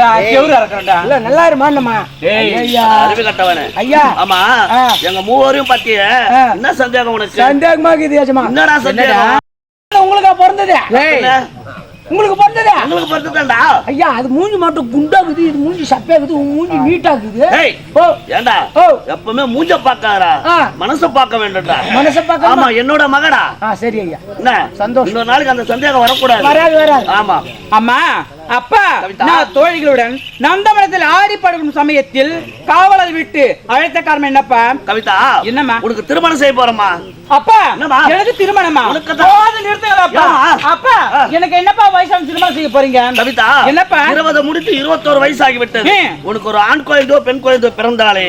இல்லடா செவுரு இறக்குறேன்டா இல்ல நல்லா இருமான்னம்மா டேய் ஐயா அறிவு கட்டவனே. ஐயா. ஆமா. எங்க மூவரையும் பத்திய. ஆ. என்ன சந்தேகம் உனக்கு? சந்தேகமா இருக்குது ஏஜமா என்னடா சந்தேகம்? உங்களுக்கு பிறந்தது? உங்களுக்கு பிறந்தது? உங்களுக்கு ஐயா அது மூஞ்சி மட்டும் குண்டாக்குது இது மூஞ்சி சப்பையாக்குது உன் மூஞ்சி நீட்டாக்குது ஏய் ஓ. ஏண்டா? ஓ. எப்பவுமே மூஞ்ச பாக்காதா ஆ. மனச பார்க்க வேண்டும்டா. மனச ஆமா பார்க்கமா என்னோட மகடா. ஆ சரி ஐயா. என்ன? சந்தோஷம். இன்னொரு நாளைக்கு அந்த சந்தேகம் வரக்கூடாது. வராது வராது. ஆமா. அம்மா அப்பா. நான் தோழிகளுடன் நந்தவனத்தில் ஆடி படுக்கும் சமயத்தில் காவலர் விட்டு அழைத்த காரணம் என்னப்பா கவிதா என்னம்மா? உனக்கு திருமணம் செய்ய போறோமா அப்பா என்னம்மா? எனக்கு திருமணமா? அப்பா. எனக்கு என்னப்பா வயசான திருமணம் செய்ய போறீங்க கவிதா என்னப்பா? இருபது முடித்து இருபத்தோரு வயசாகி விட்டது ம். உனக்கு ஒரு ஆண் குழந்தையோ பெண் குழந்தையோ பிறந்தாலே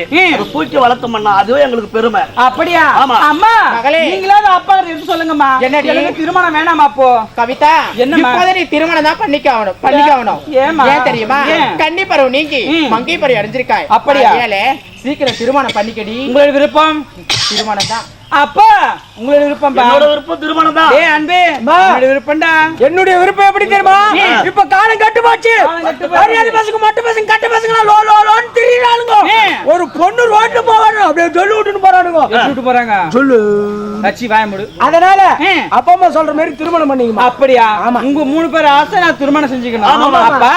தூக்கி வளர்த்தோம்னா அதுவே எங்களுக்கு பெருமை அப்படியா ஆமா. அம்மா மகளே. நீங்களாவது அப்பா எடுத்து சொல்லுங்கம்மா என்னடி? எனக்கு திருமணம் வேணாமா அப்போ கவிதா என்னம்மா? இப்போதான் நீ திருமணம் தான் பண்ணிக்க ஆகணும் பண்ணிக்க ஆகணும்? ஏன் தெரியுமா? கன்னி பருவம் நீங்கி. மங்கை பருவம் அடைஞ்சிருக்காய் அப்படியா? சீக்கிரம் திருமணம் பண்ணிக்கடி உங்களோட விருப்பம் திருமணம் தான் அப்பா உங்களோட விருப்பம் என்னோட விருப்பம் திருமணம் தான் ஏ அன்பே உங்களோட விருப்பம்டா என்னுடைய விருப்பம் எப்படி தெரியுமா. இப்ப காலம் கட்டு போச்சு. மரியாதை பசங்க மட்டு பசங்க கட்ட பசங்க லோ லோ லோன்னு திரியிறானுங்க ம். ஒரு பொண்ணு ரோட்ல போவானு அப்படியே சொல்லி விட்டுன்னு போறானுங்க விட்டு போறாங்க சொல்லு கட்சி வாய முடு அதனால. அப்பா அம்மா சொல்ற மாதிரி திருமணம் பண்ணிக்கமா அப்படியா ஆமா. உங்க மூணு பேர் ஆசை நான் திருமணம் செஞ்சுக்கணும். அப்பா.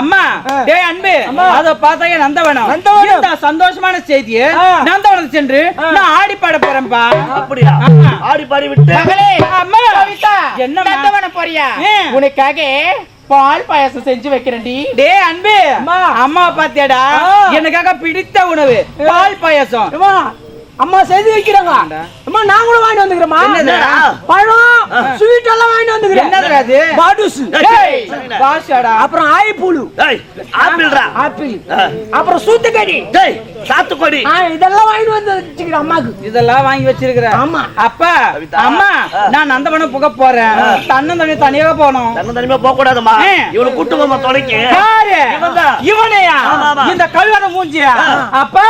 அம்மா. டேய் அன்பு அம்மா. அத பார்த்தாங்க நந்தவனம் நந்தவனம். சந்தோஷமான செய்தியை. நந்தவனம் சென்று நான் ஆடி பாட போறேன்பா அப்படியா. ஆடி பாடி விட்டு மகளே அம்மா கவிதா என்னம்மா? நந்தவனம் போறியா. உனக்காக பால் பாயாசம் செஞ்சு வைக்கிறேன்டி டேய் அன்பு அம்மா. அம்மா பாத்தியாடா. எனக்காக பிடித்த உணவு பால் பாயாசம் அம்மா செய்து வைக்கிறாங்க? அம்மா நான் கூட வாங்கிட்டு வந்துக்கிறேம்மா. என்னதுடா? பழம் ஸ்வீட் எல்லாம் வாங்கிட்டு வந்துக்கிறேன்? பாடுஸ் அப்புறம் ஆப்பிள்டா. ஆப்பிள். ஆ. அப்புறம் சூத்துக்கடி. சாத்துக்கொடி. ஆ, இதெல்லாம் வாங்கிட்டு வந்து வச்சுக்கிறேன் அம்மாக்கு. இதெல்லாம் வாங்கி வச்சிருக்கிற ஆமா. அப்பா. அம்மா. நான் நந்தவனம் புக போறேன். தன்னந்தனி தனியாக போனோம் தன்ன தனிமா போக கூடாதுமா ஆ. இவனை கூட்டு போமா தொலைக்கு. இவனையா. இந்த கல்யாண மூஞ்சியா? அப்பா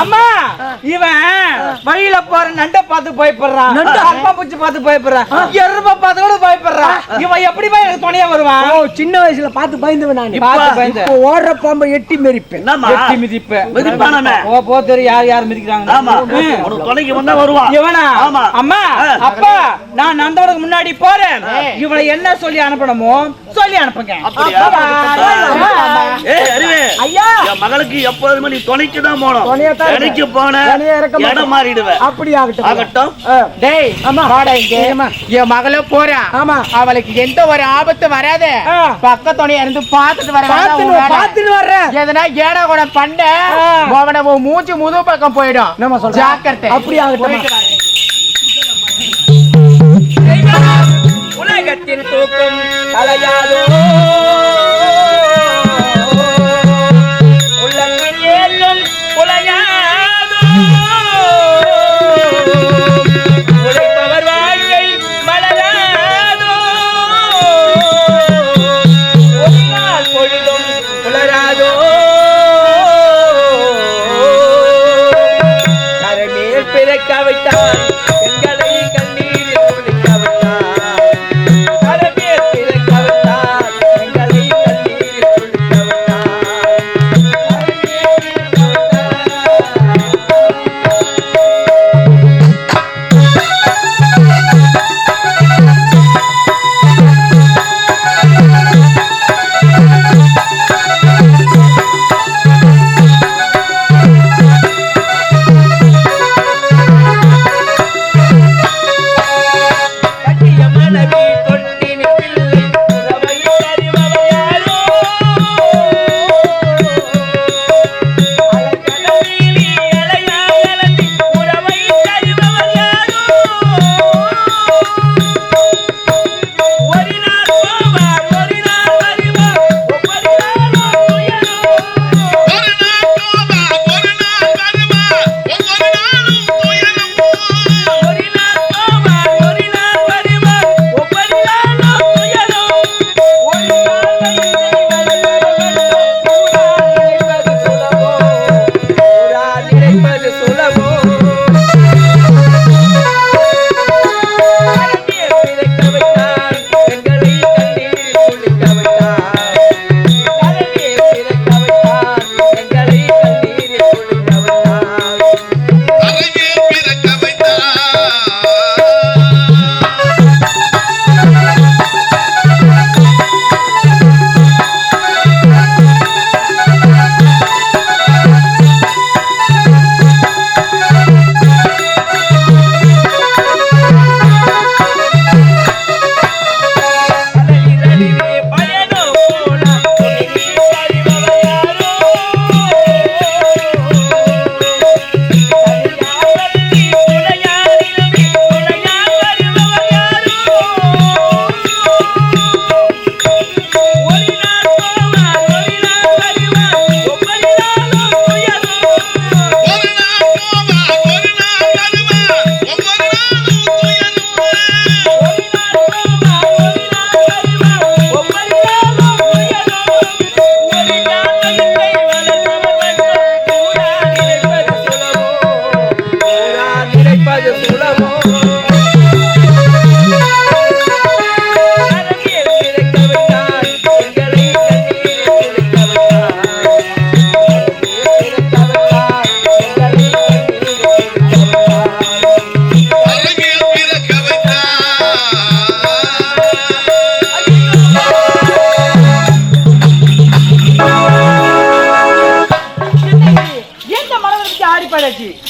அம்மா இவன் வழியில போற நண்ட பார்த்து பயப்படுறான் நண்டா? அப்பா பூச்சி பார்த்து பயப்படுறான் எருமை பார்த்து கூட பயப்படுறான் இவன் எப்படி போய் எனக்கு துணையா வருவான் ஓ சின்ன வயசுல பார்த்து பயந்துவேன் நான். பார்த்து பயந்து. இப்போ ஓடுற பாம்பை எட்டி மெரிப்பேன் எட்டி மிதிப்பு. மிதிப்பானாமே. ஓ போ தெரியும் யார் யார் மிதிக்கிறாங்க? ஆமா. தொலைக்கு வந்தா வருவான். இவனா? ஆமா. அம்மா. அப்பா நான் நந்தவனுக்கு முன்னாடி போறேன். இவனை என்ன சொல்லி அனுப்பணுமோ? சொல்லி அனுப்புங்க அப்படியா? அப்பா. ஏய் அறிவே ஐயா என் மகளுக்கு எப்போதுமே நீ துணைக்கு தான் இருக்கேன். துணைக்கு போன துணையா. இடம் மாறிடுவேன் அப்படி ஆகட்டும் ஆகட்டும். டேய் ஆமா. வாடா இங்க? என் மகள போறா ஆமா. அவளுக்கு எந்த ஒரு ஆபத்து வராத ஆ. பக்கத்துணையா இருந்து பாத்துட்டு வர. பார்த்துன்னு வர்றேன் எதனா ஏடா கூட பண்ண. அவனை மூச்சு முது பக்கம் போயிடும் என்னம்மா சொல்ற? ஜாக்கிரதை அப்படி ஆகட்டும். உலகத்தின் தூக்கம் உலகத்தில் தலையாதோ?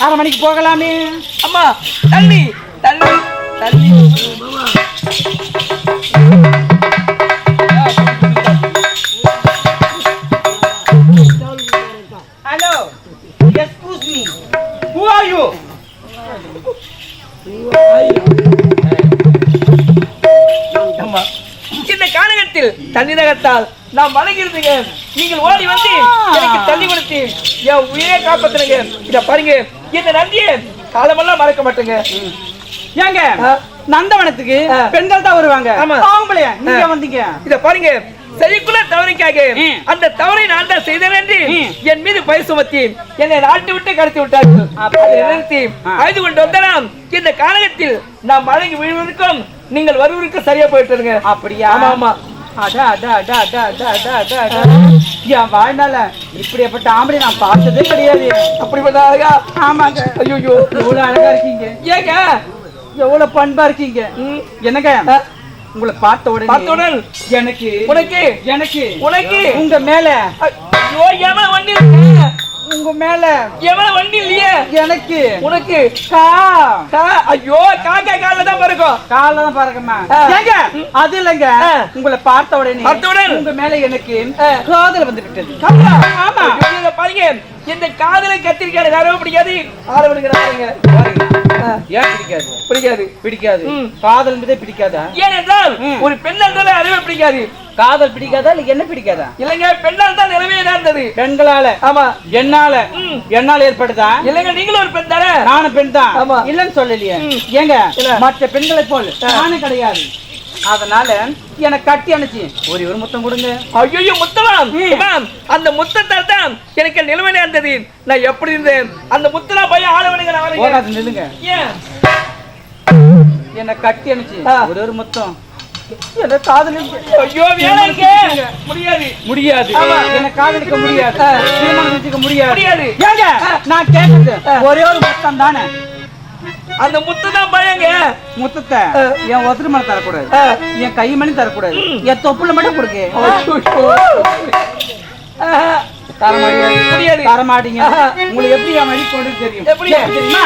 ஆறு மணிக்கு போகலாமே. அம்மா தள்ளி தள்ளி தள்ளி. Hello excuse me who are you இந்த காலகத்தில் தண்ணி நகத்தால் நான் வணங்கியிருந்தீங்க நீங்கள் ஓடி வந்து எனக்கு தண்ணி கொடுத்து என் உயிரை காப்பாத்துறீங்க இத பாருங்க. இந்த நன்றியை காலமெல்லாம் மறக்க மாட்டேங்க. ஏங்க. நந்தவனத்துக்கு. பெண்கள் தான் வருவாங்க. ஆம்பளையா நீங்க வந்தீங்க. இத பாருங்க. செய்யக்குள்ள தவறைக்காக. அந்த தவறை நான் தான் செய்தேன் என்று. என் மீது பயிர் சுமத்தி என்னை நாட்டு விட்டு கடத்தி விட்டார்கள். நிறுத்தி. அழுது கொண்டு வந்தலாம் இந்த காலகத்தில் நாம் வழங்கி விழுவதற்கும் நீங்கள் வருவதற்கும் சரியா போயிட்டுருங்க அப்படியா? ஆமா ஆமா. அட அட அட அட அட அட அட அட என் வாழ்நாள இப்படியாப்பட்ட ஆம்பளை நான் பார்த்ததே கிடையாது. அப்படிப்பட்ட அழகா ஆமாங்க. ஐயோ எவ்வளவு அழகா இருக்கீங்க. ஏங்க எவ்வளவு பண்பா இருக்கீங்க. என்னங்க? உங்களை பார்த்த உடனே பார்த்தவுடன் எனக்கு உனக்கு. எனக்கு உனக்கு. உங்க மேல ஐயோ வண்டி? உங்க மேல. எவன வண்டி இல்லையே? எனக்கு. உனக்கு கா கா- ஐயோ காக்கா கால தான் பிறக்கும் கால தான் ஆ. ஏங்க அது இல்லைங்க. உங்களை பார்த்த உடனே பார்த்தவுடன் உங்க மேல எனக்கு. காதல் வந்து விட்டது ஆமா. பாருங்க. இந்த காதலை கத்திரிக்காய் யாரோ பிடிக்காது. ஏன் பிடிக்காது? பிடிக்காது. காதல் மீதே பிடிக்காதா? ஏனென்றால். ஒரு அறிவே பிடிக்காது. காதல் பிடிக்காதா? இல்ல என்ன பிடிக்காதா? இல்லைங்க பெண்ணால் தான் நிலவே இருந்தது. பெண்களால. ஆமா. என்னால. என்னால ஏற்படுதா? இல்லைங்க நீங்களும் ஒரு பெண் தானே? நானும் பெண் தான். ஆமா. இல்லன்னு சொல்லலையே. ஏங்க. மற்ற பெண்களை போல் நானும் கிடையாது. அதனால எனக்கு கட்டி அணைச்சி ஒரு ஒரு முத்தம் கொடுங்க. ஐயோ முத்தலாம். மேம் அந்த முத்தத்தால் தான் எனக்கு நிலைமையில இருந்தது நான் எப்படி இருந்தேன்? அந்த முத்தலா பையன் ஆளவனுங்க நான் நில்லுங்க. என்னை கட்டி அணைச்சி. ஒரு ஒரு முத்தம். என்ன காதலிக்க ஐயோ வேலை இருக்கே. முடியாது. முடியாது. என்ன காதலிக்க முடியாது. திருமணம் முடியாது. ஏங்க? நான் கேட்டது ஒரே ஒரு முத்தம் தானே? அந்த முத்து தான் பயங்க. முத்தத்தை என் ஒருத்தர் மேல தரக்கூடாது. என் கை மணி தரக்கூடாது. என் தொப்புல மட்டும் கொடுங்க. தர முடியாது முடியாது. தர மாட்டீங்க. உங்களுக்கு எப்படி என் வழி கொண்டு தெரியும்? எப்படி? தெரியுமா?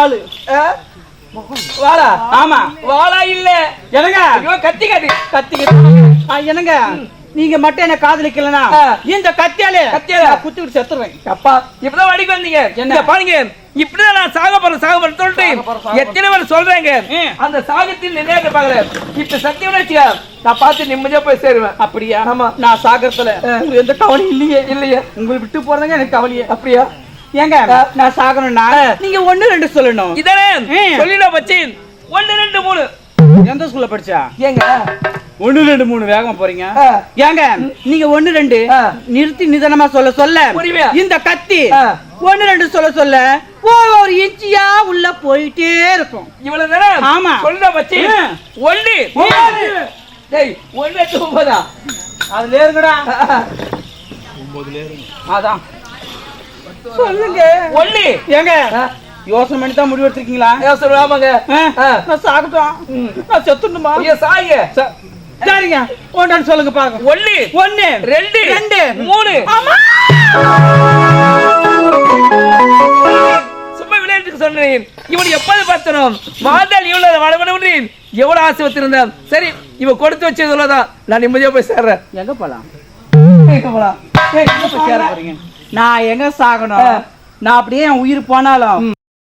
கத்திலுங்க பாலு ஆ? வாளா? ஆமா. வாளா இல்ல. என்னங்க? ஐயோ கத்தி கத்தி. கத்தி என்னங்க? நீங்க மட்டும் என்ன காதலிக்கலனா. இந்த கத்தியாலே கத்தியால? நான் குத்திட்டு செத்துருவேன். அப்பா இப்பதான் அடிக்க வந்தீங்க. என்ன? பாருங்க. இப்படிதான் நான் சாக போறேன் சாக போறேன் சொல்லிட்டு எத்தனை பேர் சொல்றாங்க. அந்த சாகத்தின் நினைவு பாக்கல இப்ப சத்தியம் வச்சுக்க நான் பார்த்து நிம்மதியா போய் சேருவேன். அப்படியா? ஆமா. நான் சாகரத்துல உங்களுக்கு எந்த கவலையும் இல்லையே. இல்லையே. உங்களை விட்டு போறதுங்க எனக்கு கவலையே. அப்படியா? ஏங்க நான் சாகணும்னா? நீங்க ஒண்ணு ரெண்டு சொல்லணும். இதானே. சொல்லிடா பச்சின் ஒன்னு ரெண்டு மூணு. எந்த ஸ்கூல்ல படிச்சா? ஏங்க. ஒண்ணு ரெண்டு மூணு வேகமா போறீங்க. ஏங்க நீங்க ஒண்ணு ரெண்டு. நிறுத்தி நிதானமா சொல்ல சொல்ல? இந்த கத்தி. ஒண்ணு ரெண்டு சொல்ல சொல்ல ஒரு இன்ச்சியா உள்ள போயிட்டே இருக்கும். இவ்வளவு நேரம் ஆமா. ஒன்னு ம். டேய் ஒன்னு எட்டு ஒன்பதா? அதுல இருங்கடா அதான். சொல்லுங்க. ஒன்னு ஏங்க? யோசனை பண்ணி தான் முடிவு எடுத்திருக்கீங்களா? யோசனை ஆமாங்க. நான் சாகட்டும். நான் செத்துணுமா ஐயா சாய்ங்க ச- சரிங்க ஒன்றான்னு சொல்லுங்க பாருங்க. ஒன்னு ஒண்ணு ரெண்டு ரெண்டு மூணு. ஆமா. சும்மா விளையாட்டுக்கு சொன்னேன் இவன் எப்போது பார்த்தனும்? வாழ்ந்தால் இவ்வளவு முடியும் எவ்வளவு ஆசை வச்சிருந்தேன் சரி இவ கொடுத்து வச்சது இவ்வளவுதான். நான் நிம்மதியா போய் சேர்றேன். எங்க போலாம்? எங்க போலாம்? ஏய், எங்க போய் சேர போறீங்க? நான் எங்க சாகணும்? நான் அப்படியே என் உயிர் போனாலும்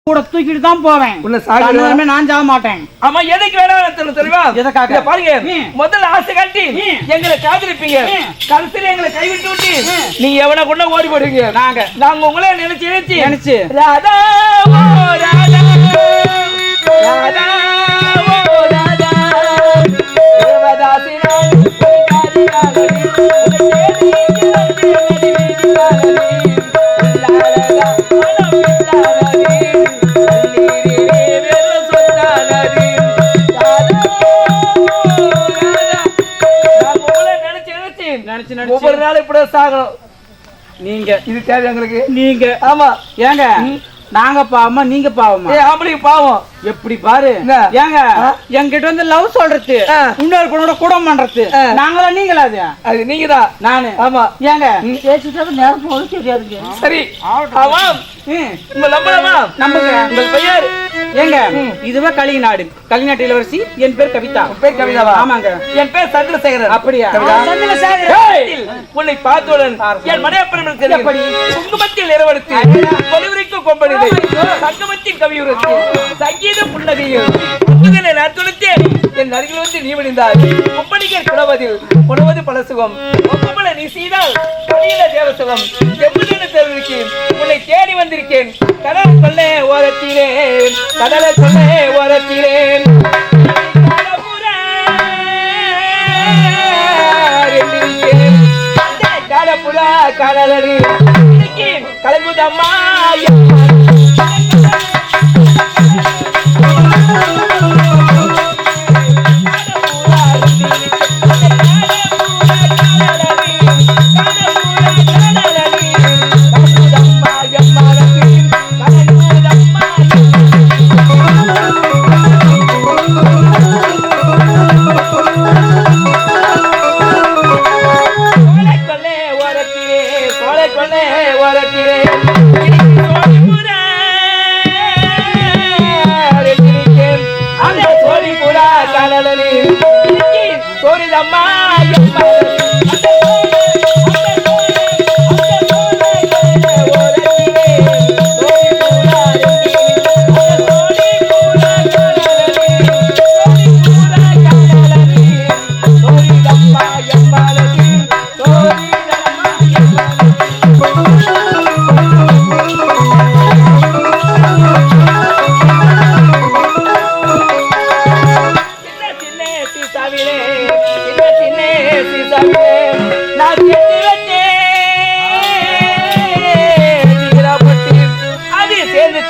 கூட தூக்கிட்டு தான் போவேன். சாகடியா? கண்ணாலுமே நான் சாக மாட்டேன். ஆமா எதுக்கு வேணாம் தெரியும் தெரியுமா? எதுக்காக? இத பாருங்க. முதல்ல ஆசை காட்டி. எங்களை காதலிப்பீங்க. ம். கடைசியில எங்களை கைவிட்டு விட்டு நீங்க எவனை கொண்டு ஓடி போடுவீங்க? நாங்க. நாங்க உங்களே நினைச்சு நினைச்சு. நினைச்சு. ராதா. ராதா. நாளும் இப்படியே சாகணும். நீங்க. இது தேவை எங்களுக்கு? நீங்க. ஆமா. ஏங்க நாங்க பாவமா நீங்க பாவமா? ஏ ஆம்பளைக்கு பாவம். எப்படி பாரு? என்ன? ஏங்க? என்கிட்ட வந்து லவ் சொல்றது. இன்னொரு பொண்ணோட குடம் பண்றது. நாங்களா நீங்களா அது? அது நீங்கதான். நானு. ஆமா. ஏங்க பேசிட்டு நேரம் போது தெரியாதுங்க சரி. ஆமாம். ம். உங்க நம்பலாமா நம்புங்க. உங்கள் பெயர்? ஏங்க இதுவே கலிங்க நாடு கலிநாட்டு இளவரசி என் பேர் கவிதா. பேர் கவிதாவா? ஆமாங்க. என் பேர் சந்திரசேகரன். அப்படியா? கவிதா. சந்திரசேகரன். ஏய், உன்னை பார்த்தவுடன் என் மனையப்பன் எப்படி? குங்குமத்தில் இரவடுத்து பொலிவுரைக்கும் கொம்பனிதை சங்கமத்தின் கவியுரத்து சங்கீத புன்னகையில் முதுகலை நான் துளித்தேன் என் அருகில் வந்து நீ விழுந்தாய். கொம்பனிகர் குணவதில் உணவது பல சுகம். ஒப்பமல நீ செய்தால் தேவ சுகம். எவ்வளவு தெரிவிக்கேன் உன்னை தேடி வந்திருக்கேன். கடல் கொள்ள ஓரத்திலே கடலை கொள்ள ஓரத்திலே. காலப்புறா காலடி கலங்குதம்மா கடலில்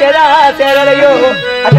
చెరా చెరయో అత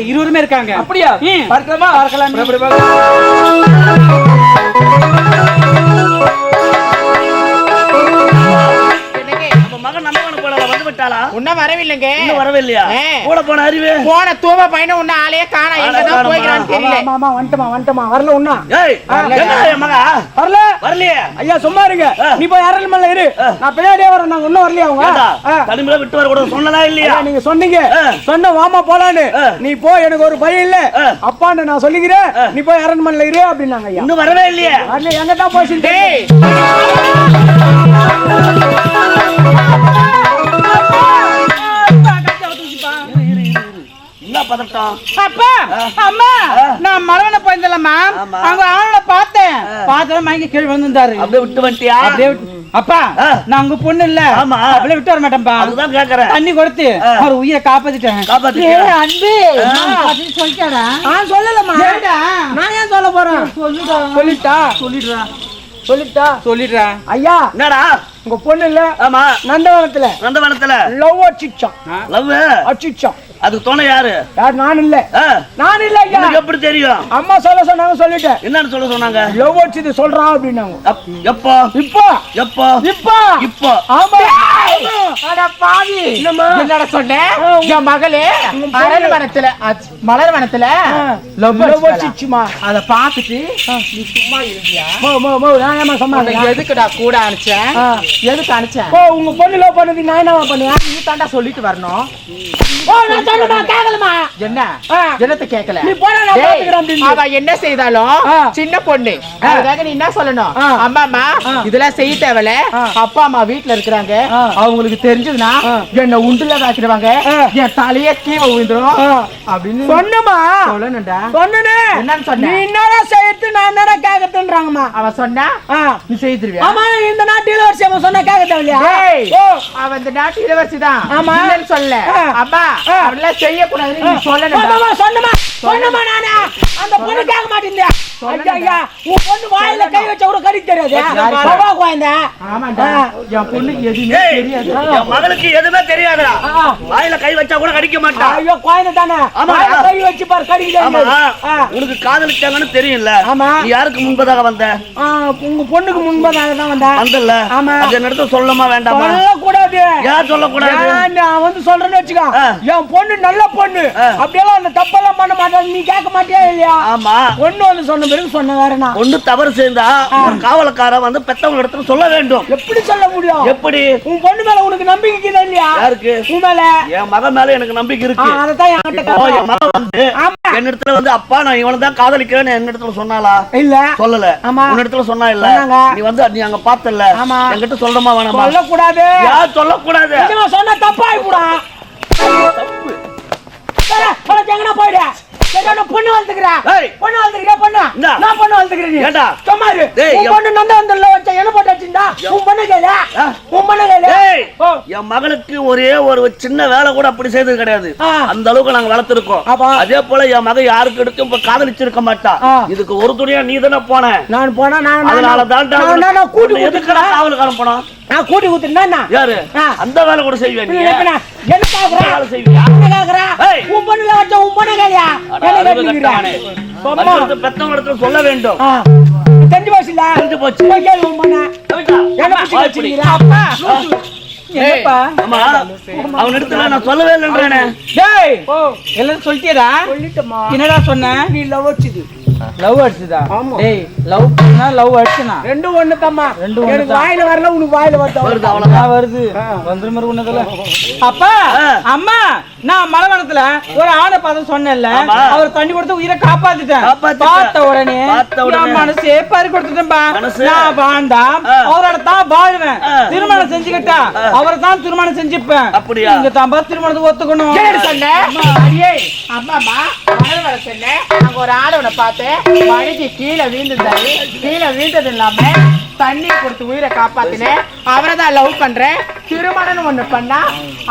இருவருமே இருக்காங்க அப்படியா. பார்க்கலாமா பார்க்கலாம். இன்னும் வரவில்லைங்க. இன்னும் வரவே இல்லையா ஏ. கூட போன அறிவு. போன தூம பையன உன்ன ஆளையே காணா ஆளை எங்கதான் காணோமா? போய்க்கிறான்னு தெரியல. மாமா வந்துட்டமா வந்துட்டமா. வரல ஒண்ணா ஏய் எங்க மகா? வரல. வரலையே. ஐயா சும்மா இருங்க. நீ போய் அரண்மனையில இரு. நான் பின்னாடியே வரேன். நாங்க இன்னும் வரலையா அவங்க. தனிமையில விட்டு வர கூட சொன்னதா இல்லையா? நீங்க சொன்னீங்க. சொன்ன வாமா போலான்னு. நீ போய் எனக்கு ஒரு பையன் இல்ல. அப்பான்னு நான் சொல்லிக்கிறேன். நீ போய் அரண்மனையில இரு அப்படின்னாங்க ஐயா. இன்னும் வரவே இல்லையே. வரல எங்க தான் போய் பதட்டம். அப்பா அம்மா நான் மரவனை போயிருந்தலம்மா ஆமா. அங்க ஆளோட பார்த்தேன். பார்த்தா மயங்கி கீழே விழுந்தாரு அப்படியே விட்டு வந்துட்டியா? அப்படியே அப்பா. நான் உங்க பொண்ணு இல்ல. ஆமா. அப்படியே விட்டு வர மாட்டேன்பா அதுதான் கேக்குறேன். தண்ணி கொடுத்து. அவர் உயிரை காப்பாத்திட்டேன். காப்பாத்திட்டியா? ஏய், அன்பு. அப்படின்னு சொல்லிட்டாடா. நான் சொல்லலமா நான் ஏன் சொல்ல போறேன்? சொல்லிட்டா சொல்லிட்டா. சொல்லிடுறா. சொல்லிட்டா. சொல்லிடுறா. ஐயா. என்னடா? உங்க பொண்ணு இல்ல? ஆமா. நந்தவனத்துல. நந்தவனத்துல. லவ் அடிச்சான் லவ் அடிச்சான் அது துணை யாரு? யார்? நான் இல்ல. நான் இல்ல ஐயா. உனக்கு எப்படி தெரியும்? அம்மா சொல்ல சொன்னாங்க சொல்லிட்டேன். என்னன்னு சொல்ல சொன்னாங்க? லவ் அடிச்சது சொல்றான் அப்படின்னாங்க. அப்- எப்போ? இப்போ. எப்போ? இப்போ. இப்போ. ஆமா. அட பாவி. என்னடா சொன்ன? என் மகளே மலர் வனத்துல மலர் வனத்துல லவ் லவ் அடிச்சுமா அத பாத்துட்டு நீ சும்மா இருந்தியா மோ மோ மோ நான் ஏமா சொன்னாங்க எதுக்குடா கூட அனுப்பிச்சேன்? ஆ. எதுக்கு அனுப்பிச்சேன் ஓ உங்க பொண்ணு லவ் பண்ணது நான் என்னவா பண்ணுவேன் நீ தாண்டா சொல்லிட்டு வரணும் ஓ நான் சொல்லுமா கேட்கலமா என்ன. என்னத்த கேட்கல நீ போடா, நான் பாத்துக்கிறேன். அவ என்ன செய்தாலும். சின்ன பொண்ணு அதுக்காக நீ என்ன சொல்லணும் ஆ. அம்மா அம்மா ஆ. இதெல்லாம் செய்ய தேவையில்ல ஆ. அப்பா அம்மா வீட்ல இருக்கிறாங்க. அவங்களுக்கு தெரிஞ்சதுன்னா ஆ. என்ன உண்டுல வாக்கிடுவாங்க. என் தலையே கீழே விழுந்துரும். அப்படின்னு சொன்னமா சொல்லணும்டா சொன்னனே என்னன்னு சொன்ன? நீ என்னடா செய்யறது நான் என்னடா கேட்கறதுன்றாங்கம்மா அவன் சொன்னா நீ செய்திருவியா ஆமா இந்த நாட்டு இளவரசி அவன் சொன்னா கேட்க தேவையா டேய், ஓ. அவன் இந்த நாட்டு இளவரசி தான். ஆமா. இல்லைன்னு சொல்லல. ஆ. அவெல்லாம் செய்யக்கூடாதுன்னு நீ சொல்லணும்டா. சொன்னமா. சொன்னமா நானே அந்த பொண்ணு கேட்க மாட்டேங்குது ஐயா ஐயா உன் பொண்ணு வாயில கை வச்ச கூட கடிக்க தெரியாது? பவா குழந்தை ஆமாண்டா. என் பொண்ணுக்கு எதுவுமே தெரியாது. என் மகளுக்கு எதுவுமே தெரியாதுடா. வாயில கை வச்சா கூட கடிக்க மாட்டா. ஐயோ குழந்தை தானே. வாயில கை வச்சு பாரு கடிக்க ஆமா தெரியாது உனக்கு காதலிச்சாங்கன்னு தெரியும்ல. ஆமா. நீ யாருக்கு முன்பதாக வந்த? உங்க பொண்ணுக்கு முன்பதாக தான் வந்தேன் வந்தல்ல? ஆமா. அந்த இடத்துல சொல்லணுமா வேண்டாமா? சொல்லக்கூடாது. ஏன் சொல்லக்கூடாது? நான் வந்து சொல்றேன்னு வச்சுக்கோ. என் பொண்ணு நல்ல பொண்ணு. அப்படியெல்லாம் அந்த தப்பெல்லாம் பண்ண மாட்டேன் நீ கேட்க மாட்டியா இல்லையா? ஆமா. பொண்ணு வந்து சொன்ன பிறகு சொன்ன வேற நான் ஒண்ணு தவறு செய்தா ஒரு காவலக்கார வந்து பெத்தவங்க இடத்துல சொல்ல வேண்டும். எப்படி சொல்ல முடியும்? எப்படி? உன் பொண்ணு மேல உனக்கு நம்பிக்கை இருக்குதா இல்லையா? யாருக்கு? உன் மேல. என் மகன் மேல எனக்கு நம்பிக்கை இருக்கு. கேட்டா. என் மகன் வந்து ஆமா. என்னிடத்துல வந்து அப்பா நான் இவனை தான் காதலிக்கிறேன்னு என்னிடத்துல சொன்னாளா? இல்ல. சொல்லல. ஆமா. உன்னிடத்துல சொன்னா இல்ல. நீ வந்து நீ அங்க பார்த்தல ஆமா. என்கிட்ட சொல்றமா வேணாமா? சொல்லக்கூடாது. யார் சொல்லக்கூடாது? நிஜமா சொன்னா தப்பாயி எங்கனா பொண்ணு வளர்த்துக்கிறா. பொண்ணு வளர்த்துக்கிறியா பொண்ணு. நான் பொண்ணு வளர்த்துக்கிறேன் நீ ஏண்டா? சும்மா இரு உன் எம்- பொண்ணு நந்த வந்தல்ல வச்ச என்ன போட்டு வச்சிருந்தா உன் பொண்ணு கேளு. உன் பொண்ணு கேளு. என் மகளுக்கு ஒரே ஒரு சின்ன வேலை கூட அப்படி செய்தது கிடையாது. அந்த அளவுக்கு நாங்க வளர்த்திருக்கோம். அதே போல என் மகன் யாருக்கு எடுத்தும் இப்ப காதலிச்சிருக்க மாட்டா. இதுக்கு ஒரு துணியா நீ தானே போன நான் போனா நான் அதனால தான் கூட்டி எதுக்குடா கொடுத்துறேன் காவலுக்காரன் போனோம் நான் கூட்டி கொடுத்துறேன் யாரு. அந்த வேலை கூட செய்வியா நீ என்ன அந்த கேக்குறா வேலை செய்வியா? என்ன கேக்குறா ஏய். உன் பொண்ணுல வச்ச உன் பொண்ணு கேளியா அட, என்ன அறிவு கேட்டுக்கிறா கெட்டவனே. சும்மா அடுத்தடுத்து பெத்தவங்க இடத்துல சொல்ல வேண்டும். தெரிஞ்சு போச்சுல தெரிஞ்சு போச்சு. கேளு உன் பொண்ணை. என்ன அப்பா என்னடா சொன்ன? நீ லவ் வச்சுது லவ் அடிச்சுதா. டேய் லவ் பண்ணா லவ் அடிச்சுனா ரெண்டும் ஒண்ணு தம்மா ரெண்டும் எனக்கு. வாயில வரல உனக்கு வாயில வருது வருது அவ்வளவுதான். வருது வந்துரு மாதிரி உன்னதுல அப்பா. அம்மா நான் மலைவனத்துல ஒரு ஆணை பார்த்து சொன்னேன்ல. அவர் தண்ணி கொடுத்து உயிரை காப்பாத்திட்டேன் காப்பாத்திட்ட. பார்த்த உடனே. என் மனசே பறி கொடுத்துட்டேன்பா? நான் வாழ்ந்தாம் ஆ. அவரோட தான் வாழ்வேன். திருமணம் செஞ்சுக்கிட்டா அவரை தான் திருமணம் செஞ்சுப்பேன் அப்படியா? நீங்க தான் திருமணத்துக்கு ஒத்துக்கணும் என்னடி சொன்ன? அடியே அம்மாமா மணல் வர சொன்னேன் அங்க ஒரு ஆடவனை பார்த்தேன் வழிக்கு கீழே வீழ்ந்துருந்தாரு கீழே வீழ்ந்தது இல்லாம தண்ணி கொடுத்து உயிரை காப்பாத்தினேன் அவரை தான் லவ் பண்றேன். திருமணம் ஒண்ணு பண்ணா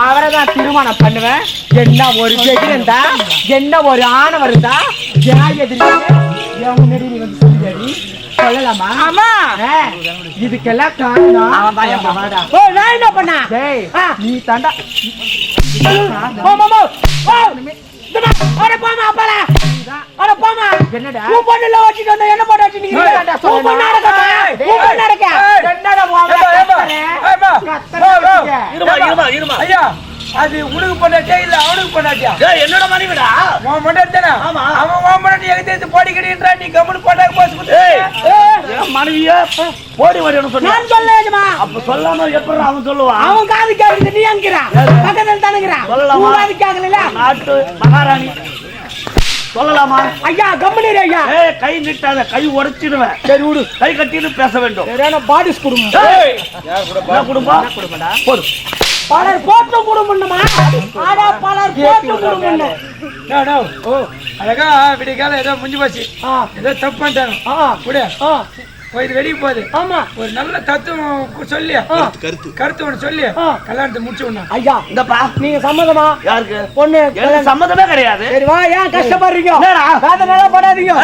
அவரை தான் திருமணம் பண்ணுவேன். என்ன ஒரு ஜெகிரந்தா என்ன ஒரு ஆணை வருதா? ஏன் எதிரி ஏன் முன்னாடி நீ வந்து சொல்லுடி சொல்லலாமா? ஆமா. இதுக்கெல்லாம் காரணம் ஓ நான் என்ன பண்ண நீ தாண்டா. அட போமா அப்பல அட போமா என்னடா பொண்ணுல வச்சிட்டு வந்த என்ன போட்டு நீங்க என்னடா சொல்லுடா உ பொண்ணு நடக்க உ பொண்ணு நடக்க என்னடா போமா இருமா இருமா இருமா ஐயா அது உனக்கு பொண்டாட்டியா இல்ல அவனுக்கு பொண்டாட்டியா? ஏய், என்னோட மனைவிடா? உன் பொண்டாட்டி தானே ஆமா. அவன் உன் பொண்டாட்டி எங்க தேர்த்து போடிக்கிறீன்றா? நீ கம்முனு போட்டாக்க போச்சு மனைவியா போடி வாடின்னு சொன்னா நான் சொல்லேஜமா அப்ப சொல்லாம எப்படி அவன் சொல்லுவான் அவன் காது கேக்குது நீ அங்கறா பக்கத்துல தானங்கறா? சொல்லலாமா? காது கேக்கல நாட்டு மகாராணி. சொல்லலாமா? ஐயா கம்பெனி ஐயா. ஏய் கை நீட்டாத கை உடைச்சிடுவேன். சரி விடு. கை கட்டின்னு பேச வேண்டும். சரியான பாடிஸ் குடும்பம் ஏய், என்ன குடும்பம் போடு. பலர் போட்டு குடும்பம்மா ஆனா பலர் போட்டு நோ. ஓ அழகா விடிய காலம் ஏதோ முடிஞ்சு போச்சு. ஏதோ தப்பு பண்ணிட்டாங்க. ஆ. விடு. ஆ. போய் இது வெளியே போகுது ஆமா. ஒரு நல்ல தத்துவம் சொல்லி கருத்து கருத்து. ஒன்று சொல்லி. கல்யாணத்தை முடிச்சு விடணும். ஐயா இந்தப்பா. நீங்க சம்மதமா? யாருக்கு? பொண்ணு சம்மதமே கிடையாது. சரி வா ஏன் கஷ்டப்படுறீங்க? என்னடா? வேதனை படாதீங்க.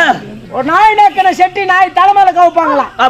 ஒரு நாய் நேக்கிற செட்டி நாய் தலைமையில கவுப்பாங்களா? அப்படி